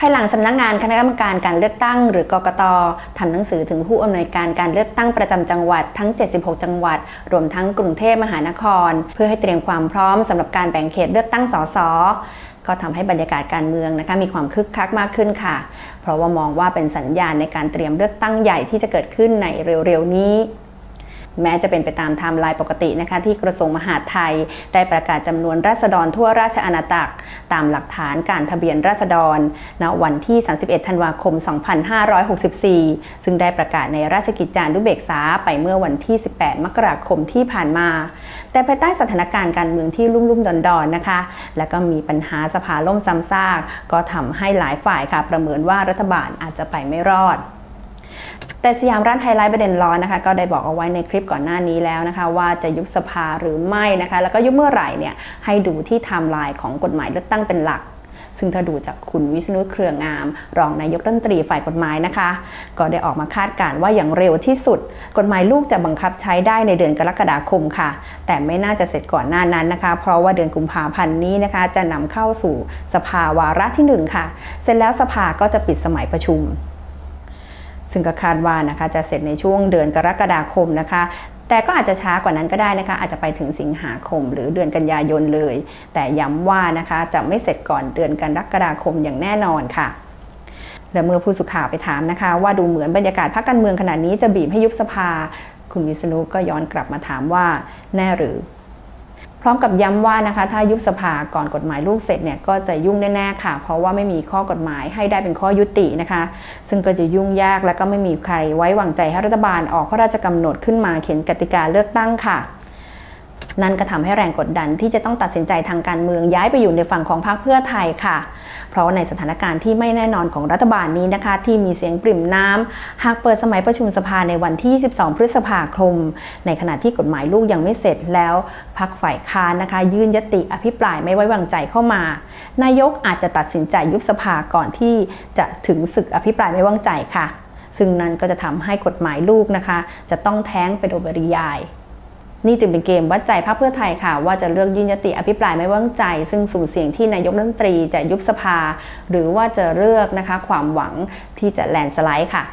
ภายหลังสำนักงานคณะกรรมการการเลือกตั้ง หรือกกตทำหนังสือถึงผู้อำนวยการการเลือกตั้งประจำจังหวัดทั้ง 76 จังหวัด รวมทั้งกรุงเทพมหานคร เพื่อให้เตรียมความพร้อมสำหรับการแบ่งเขตเลือกตั้งสสก็ทำให้บรรยากาศการเมืองนะคะมีความคึกคักมากขึ้นค่ะ เพราะว่ามองว่าเป็นสัญญาณในการเตรียมเลือกตั้งใหญ่ที่จะเกิดขึ้นในเร็วๆนี้ แม้จะเป็นไปตามไทม์ไลน์ปกตินะคะที่กระทรวงมหาดไทย ได้ประกาศจำนวนราษฎรทั่วราชอาณาจักร ตามหลักฐานการทะเบียนราษฎรณวันที่ 31 ธันวาคม 2564 ซึ่งได้ประกาศในราชกิจจานุเบกษาไปเมื่อวันที่ 18 มกราคมที่ผ่านมา แต่ภายใต้สถานการณ์การเมืองที่ลุ่มลุ่มดอนดอนนะคะ และก็มีปัญหาสภาล่มซ้ำซาก ก็ทำให้หลายฝ่ายค่ะประเมินว่ารัฐบาลอาจจะไปไม่รอด แต่สยามร้านไฮไลท์ประเด็นร้อนนะคะก็ได้บอกเอาไว้ในคลิปก่อนหน้านี้แล้วนะคะ ว่าจะยุบสภาหรือไม่นะคะ แล้วก็ยุบเมื่อไหร่เนี่ยให้ดูที่ไทม์ไลน์ของกฎหมายเลือกตั้งเป็นหลักซึ่งถ้าดูจากคุณวิษณุเครืองาม รองนายกรัฐมนตรีฝ่ายกฎหมายนะคะ ก็ได้ออกมาคาดการณ์ว่าอย่างเร็วที่สุด กฎหมายลูกจะบังคับใช้ได้ในเดือนกรกฎาคมค่ะ แต่ไม่น่าจะเสร็จก่อนหน้านั้นนะคะ เพราะว่าเดือนกุมภาพันธ์นี้นะคะ จะนำเข้าสู่สภาวาระที่หนึ่งค่ะ เสร็จแล้วสภาก็จะปิดสมัยประชุม ซึ่งก็คาดว่านะคะจะเสร็จในช่วงเดือนกรกฎาคมนะคะแต่ก็อาจจะช้ากว่านั้นก็ได้นะคะ อาจจะไปถึงสิงหาคมหรือเดือนกันยายนเลย แต่ย้ำว่านะคะจะไม่เสร็จก่อนเดือนกรกฎาคมอย่างแน่นอนค่ะและเมื่อผู้สื่อข่าวไปถามนะคะ ว่าดูเหมือนบรรยากาศพรรคการเมืองขนาดนี้จะบีบให้ยุบสภา คุณวิษณุก็ย้อนกลับมาถามว่าแน่หรือ ร้อมกับย้ำว่านะคะถ้ายุบสภาก่อนกฎหมายลูกเสร็จเนี่ยก็จะยุ่งแน่ๆค่ะ เพราะว่าไม่มีข้อกฎหมายให้ได้เป็นข้อยุตินะคะ ซึ่งก็จะยุ่งยากและก็ไม่มีใครไว้วางใจให้รัฐบาลออกพระราชกำหนดขึ้นมาเขียนกติกาเลือกตั้งค่ะ นั่นก็ทำให้แรงกดดันที่จะต้องตัดสินใจทางการเมืองย้ายไปอยู่ในฝั่งของพรรคเพื่อไทยค่ะ เพราะในสถานการณ์ที่ไม่แน่นอนของรัฐบาลนี้นะคะ ที่มีเสียงปริ่มน้ำหากเปิดสมัยประชุมสภาในวันที่ 12 พฤษภาคม ในขณะที่กฎหมายลูกยังไม่เสร็จแล้วพรรคฝ่ายค้านนะคะ ยื่นยติอภิปรายไม่ไว้วางใจเข้ามา นายกอาจจะตัดสินใจยุบสภาก่อนที่จะถึงศึกอภิปรายไม่ไว้วางใจค่ะ ซึ่งนั้นก็จะทำให้กฎหมายลูกนะคะ จะต้องแท้งไปโดยปริยาย นี่จึงเป็นเกมวัดใจพรรคเพื่อไทยค่ะ ว่าจะเลือกยื่นยติอภิปรายไม่ไว้วางใจ ซึ่งสุ่มเสี่ยงที่นายกรัฐมนตรีจะยุบสภา หรือว่าจะเลือกนะคะความหวังที่จะแลนสไลด์ค่ะ